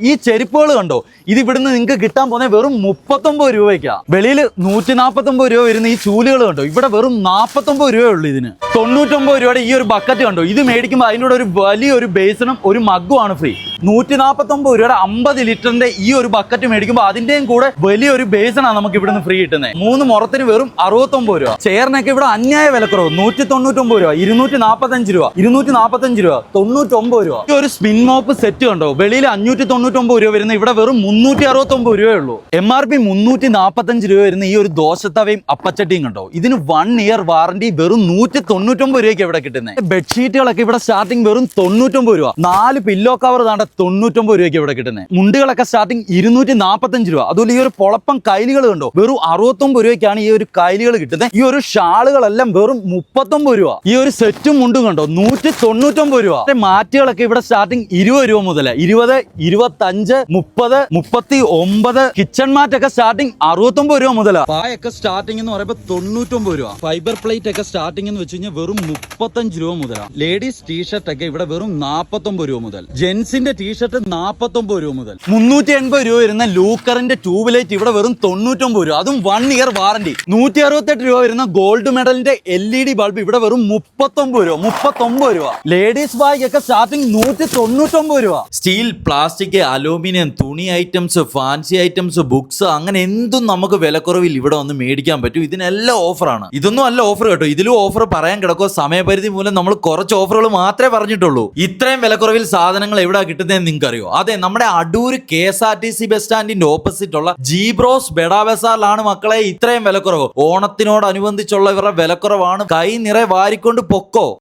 ഈ ചെരുപ്പുകൾ കണ്ടോ? ഇത് ഇവിടുന്ന് നിങ്ങൾക്ക് കിട്ടാൻ പോകുന്നത് വെറും മുപ്പത്തൊമ്പത് രൂപയ്ക്കാ. വെളിയിൽ നൂറ്റി നാൽപ്പത്തൊമ്പത് രൂപ വരുന്ന ഈ ചൂലുകൾ കണ്ടോ? ഇവിടെ വെറും നാൽപ്പത്തൊമ്പത് രൂപയേ ഉള്ളൂ ഇതിന്. തൊണ്ണൂറ്റൊമ്പത് രൂപയുടെ ഈ ഒരു ബക്കറ്റ് കണ്ടോ? ഇത് മേടിക്കുമ്പോൾ അതിനോട് ഒരു വലിയൊരു ബേസിനും ഒരു മഗ്ഗുമാണ് ഫ്രീ നൂറ്റി നാൽപ്പത്തൊമ്പത് രൂപയുടെ അമ്പത് ലിറ്ററിന്റെ ഈ ഒരു ബക്കറ്റ് മേടിക്കുമ്പോൾ അതിന്റെയും കൂടെ വലിയൊരു ബേസണാണ് നമുക്ക് ഇവിടുന്ന് ഫ്രീ കിട്ടുന്നത് മൂന്ന് മുറത്തിന് വെറും അറുപത്തൊമ്പത് രൂപ. ചെയറിനൊക്കെ ഇവിടെ അന്യായ വിലക്കുറവ്. നൂറ്റി തൊണ്ണൂറ്റൊമ്പത് രൂപ. ഇരുന്നൂറ്റി നാൽപ്പത്തഞ്ച് രൂപ. ഇരുന്നൂറ്റി നാൽപ്പത്തഞ്ച് രൂപ. തൊണ്ണൂറ്റൊമ്പത് രൂപ. ഈ ഒരു സ്പിൻ മോപ്പ് സെറ്റ് കണ്ടോ? വെളിയിൽ അഞ്ഞൂറ്റി തൊണ്ണൂറ്റൊമ്പത് രൂപ വരുന്ന ഇവിടെ വെറും മുന്നൂറ്റി അറുപത്തൊമ്പത് രൂപയേ ഉള്ളൂ. എം ആർ പി മുന്നൂറ്റി നാൽപ്പത്തഞ്ച് രൂപ വരുന്ന ഈ ഒരു ദോശത്തവയും അപ്പച്ചട്ടിയും കണ്ടോ? ഇതിന് വൺ ഇയർ വാറണ്ടി വെറും നൂറ്റി തൊണ്ണൂറ്റൊമ്പത് രൂപയ്ക്ക് ഇവിടെ കിട്ടുന്നത് ബെഡ്ഷീറ്റുകളൊക്കെ ഇവിടെ സ്റ്റാർട്ടിംഗ് വെറും തൊണ്ണൂറ്റൊമ്പത് രൂപ. നാല് പില്ലോ കവർ താണ്ട തൊണ്ണൂറ്റൊമ്പത് രൂപയ്ക്ക് ഇവിടെ കിട്ടുന്നത് മുണ്ടുകളൊക്കെ സ്റ്റാർട്ടിംഗ് ഇരുന്നൂറ്റി നാൽപ്പത്തഞ്ച് രൂപ. അതുപോലെ ഈ ഒരു പൊളപ്പം കൈലുകൾ കണ്ടോ? വെറും അറുപത്തൊമ്പത് രൂപയ്ക്കാണ് ഈ ഒരു കൈലുകൾ കിട്ടുന്നത് ഈ ഒരു ഷാളുകളെല്ലാം വെറും മുപ്പത്തൊമ്പത് രൂപ. ഈ ഒരു സെറ്റും മുണ്ടും കണ്ടോ? നൂറ്റി തൊണ്ണൂറ്റൊമ്പത് രൂപ മാറ്റുകളൊക്കെ ഇവിടെ സ്റ്റാർട്ടിംഗ് ഇരുപത് രൂപ മുതൽ ഇരുപത് ഇരുപത്തഞ്ച് മുപ്പത് മുപ്പത്തി ഒമ്പത് കിച്ചൺ മാറ്റൊക്കെ സ്റ്റാർട്ടിംഗ് അറുപത്തൊമ്പത് രൂപ മുതൽ പായൊക്കെ സ്റ്റാർട്ടിംഗ് എന്ന് പറയുമ്പോൾ തൊണ്ണൂറ്റൊമ്പത് രൂപ. ഫൈബർ പ്ലേറ്റ് ഒക്കെ സ്റ്റാർട്ടിംഗ് എന്ന് വെച്ച് കഴിഞ്ഞാൽ വെറും മുപ്പത്തഞ്ച് രൂപ മുതലാണ് ലേഡീസ് ടീഷർട്ട് ഒക്കെ ഇവിടെ വെറും നാൽപ്പത്തൊമ്പത് രൂപ മുതൽ. ജെൻസിന്റെ ടീഷർട്ട് നാൽപ്പത്തൊമ്പത് രൂപ മുതൽ. മുന്നൂറ്റി എൺപത് രൂപ വരുന്ന ലൂക്കറിന്റെ ട്യൂബ് ലൈറ്റ് ഇവിടെ വെറും തൊണ്ണൂറ്റൊമ്പത് രൂപ. അതും വൺ ഇയർ വാറണ്ടി നൂറ്റി അറുപത്തെട്ട് രൂപ വരുന്ന ഗോൾഡ് മെഡലിന്റെ എൽ ഇ ഡി ബൾബ് ഇവിടെ വെറും മുപ്പത്തൊമ്പത് രൂപ. മുപ്പത്തൊമ്പത് രൂപ. ലേഡീസ് ബാഗ് ഒക്കെ സ്റ്റാർട്ടിംഗ് നൂറ്റി തൊണ്ണൂറ്റൊമ്പത് രൂപ. സ്റ്റീൽ പ്ലാസ്റ്റിക് അലൂമിനിയം തുണി ഐറ്റംസ് ഫാൻസി ഐറ്റംസ് ബുക്സ് അങ്ങനെ എന്തും നമുക്ക് വിലക്കുറവിൽ ഇവിടെ വന്ന് മേടിക്കാൻ പറ്റും. ഇതിനെല്ലാം ഓഫറാണ് ഇതൊന്നും അല്ല ഓഫർ കേട്ടോ. ഇതിലും ഓഫർ പറയാൻ കിടക്കോ സമയപരിധി മൂലം നമ്മൾ കുറച്ച് ഓഫറുകൾ മാത്രമേ പറഞ്ഞിട്ടുള്ളൂ. ഇത്രയും വിലക്കുറവിൽ സാധനങ്ങൾ എവിടെ കിട്ടുന്നതെന്ന് നിങ്ങൾക്ക് അറിയോ അതെ നമ്മുടെ Adoor K S R T C bus സ്റ്റാൻഡിന്റെ opposite ഉള്ള ജീബ്രോസ് ബെഡാ ബസാറിലാണ് മക്കളെ ഇത്രയും വിലക്കുറവ്. ഓണത്തിനോടനുബന്ധിച്ചുള്ള ഇവരുടെ വിലക്കുറവാണ് കൈ നിറയെ വാരിക്കൊണ്ട് പൊക്കോ?